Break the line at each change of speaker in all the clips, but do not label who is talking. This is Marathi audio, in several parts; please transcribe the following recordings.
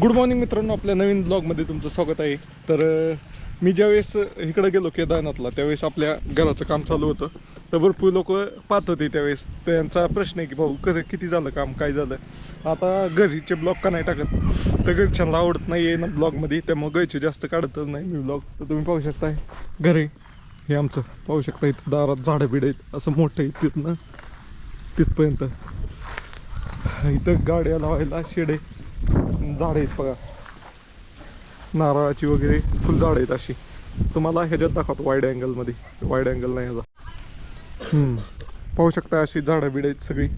गुड मॉर्निंग मित्रांनो. आपल्या नवीन ब्लॉगमध्ये तुमचं स्वागत आहे. तर मी ज्यावेळेस इकडं गेलो केदारनाथला त्यावेळेस आपल्या घराचं काम चालू होतं. तर भरपूर लोक पाहत होते त्यावेळेस. त्यांचा प्रश्न आहे की भाऊ कसं किती झालं काम? काय झालं? आता घरीचे ब्लॉग का नाही टाकत? तर घरच्यांना आवडत नाही आहे ना ब्लॉगमध्ये त्यामुळे घरचे जास्त काढतच नाही मी ब्लॉग तर तुम्ही पाहू शकताय घर आहे हे आमचं. पाहू शकता इथं दारात झाडं बिडं आहेत. असं मोठं आहे तिथनं तिथपर्यंत. इथं गाड्या लावायला शेड आहे. झाड आहेत बघा. नारळाची वगैरे फुलझाड आहेत अशी. तुम्हाला ह्याच्यात दाखवतो वाईड अँगलमध्ये वाईड अँगल नाही ह्याचा. पाहू शकता अशी झाडं बिड आहेत सगळी.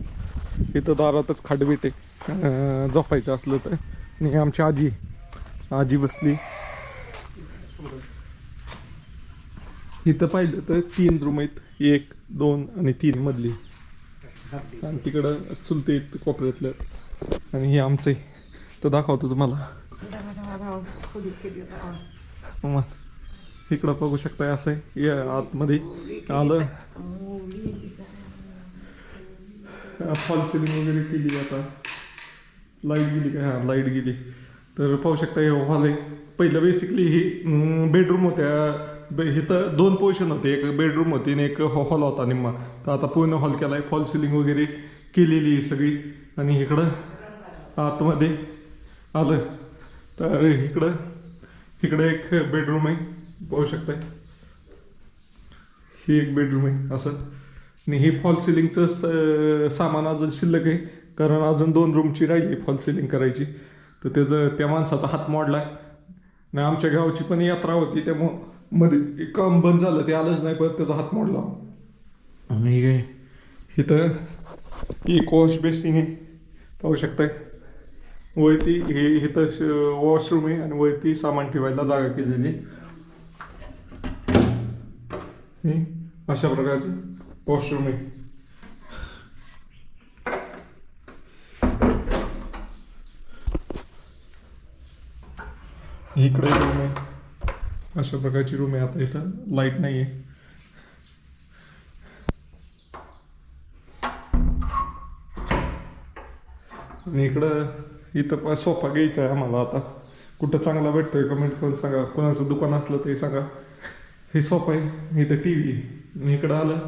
इथं दारातच खाटबीट आहे झोपायचं असलं तर. आणि आमची आजी आजी बसली. इथं पाहिलं तर तीन रूम आहेत. एक दोन आणि तीन मधली. आणि तिकडं चुलते आहेत कोपऱ्यातल्या आणि हे आमचं तर दाखवतो तुम्हाला. मग इकडं बघू शकताय असं आहे या आतमध्ये आलं. फॉल सिलिंग वगैरे केली आता. लाइट गेली काय हां लाइट गेली. तर पाहू शकता हे हॉल आहे. पहिलं बेसिकली ही बेडरूम होत्या. इथं दोन पोर्शन होते. एक बेडरूम होती आणि एक हॉल होता निम्मा. तर आता पूर्ण हॉल केला आहे फॉल सिलिंग वगैरे केलेली आहे सगळी. आणि इकडं आतमध्ये आलं तर इकडं इकडं एक बेडरूम आहे. पाहू शकताय. ही एक बेडरूम आहे असं. आणि हे फॉल सिलिंगचं स- सामान अजून शिल्लक आहे. कारण अजून दोन रूमची राहिली फॉल सिलिंग करायची. तर त्याचं त्या माणसाचा हात मोडला आणि आमच्या गावची पण यात्रा होती त्यामुळं मध्ये काम बंद झालं ते आलंच नाही परत त्याचा हात मोडला. आणि हे इथं एक वॉश बेसिंग आहे. पाहू शकताय. वरती हे इथं वॉशरूम आहे आणि वरती सामान ठेवायला जागा केलेली हे अशा प्रकारचं वॉशरूम आहे. इकडे रूम आहे. अशा प्रकारची रूम आहे. आता इथं लाइट नाही आहे आणि इकडं इथं पण सोफा घ्यायचा आहे आम्हाला आता. कुठं चांगला भेटतोय कमेंट करून सांगा. कोणाचं दुकान असलं ते सांगा. हे सोफा आहे इथं टी व्ही मी इकडं आलं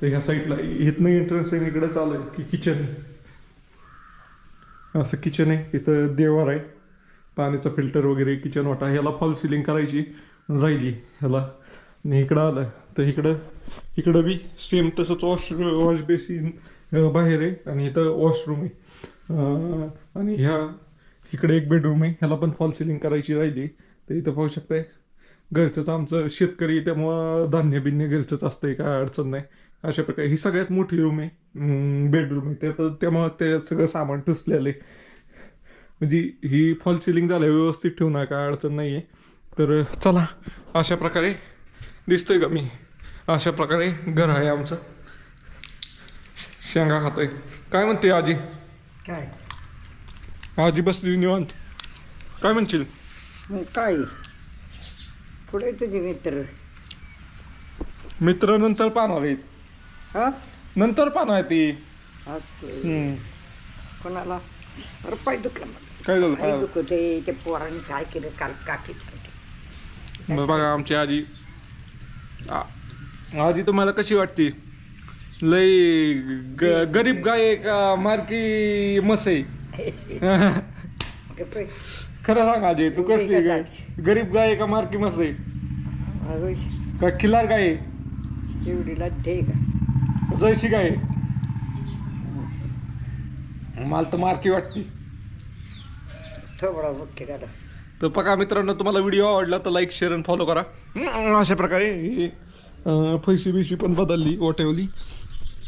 तर ह्या साईडला इथनं एंट्रन्स आहे इकडंच आलं की किचन असं किचन आहे. इथं देवार आहे. पाण्याचं फिल्टर वगैरे किचन वाटा ह्याला फॉल सिलिंग करायची राहिली ह्याला. आणि इकडं आलं तर इकडं इकडं बी सेम तसंच वॉश वॉश बेसिन बाहेर आहे आणि इथं वॉशरूम आहे. आणि ह्या इकडे एक बेडरूम आहे. ह्याला पण फॉल सिलिंग करायची राहिली. तर इथं पाहू शकताय घरचंच आमचं शेतकरी त्यामुळं धान्य बिन्य घरचंच असतंय काय अडचण नाही. अशा प्रकारे ही सगळ्यात मोठी रूम आहे. बेडरूम आहे. त्यात त्यामुळं ते सगळं सामान टुसलेलं आहे. म्हणजे ही फॉल सिलिंग झालं व्यवस्थित ठेवणार काय अडचण नाही आहे तर चला अशा प्रकारे दिसतोय का मी? अशा प्रकारे घर आहे आमचं. शेंगा खातोय. काय म्हणते आजी?
काय?
आजी बसली निवांत. काय म्हणशील?
मग काय? पुढे तुझे मित्र?
मित्र नंतर पाहणार आहेत.
हा?
नंतर पाहणार ती.
असं.
हम्म.
कोणाला? अरे पाय दुखला
काय झालं?
पाय
पाय
दुखते ते पोराने काय केलं? काल चालते
बरं बघा आमची आजी. आ- आजी तुम्हाला कशी वाटते? लय ग- गरीब गाय आहे का मारकी मस आहे खरं सांग आजी तू गाय गरीब गाय आहे का मारकी मस आहे का खिलार गाय? आहे
एवढीला दे का
जैशी गाय? आहे मला तर मारकी वाटते.
थोडा मुख्य करा
तर बघा मित्रांनो तुम्हाला व्हिडिओ आवडला तर लाईक शेअर आणि फॉलो करा. अशा प्रकारे. ही, अं, फैसी बिशी पण बदलली ओटेवली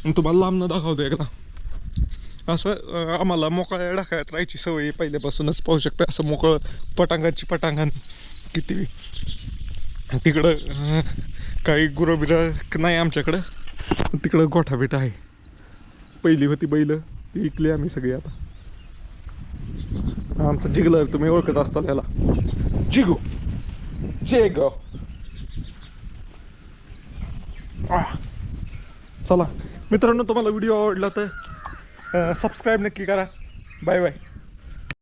तुम्हाला लांबनं दाखवतो एकदा. असं आम्हाला मोकळ्या डाकायत राहायची सवय पहिल्यापासूनच पाहू शकता. असं मोकळं पटांगाची पटांगण किती. तिकडं काही गुरंबिरं नाही आमच्याकडं. तिकडं गोठा आहे. पहिली होती बैल ती विकली आम्ही सगळी आता. आमचं जिगलर तुम्ही ओळखत असताल याला. जिगू. जे आह. चला. मित्रांनो तुम्हाला व्हिडिओ आवडला तर सबस्क्राईब नक्की करा. Bye bye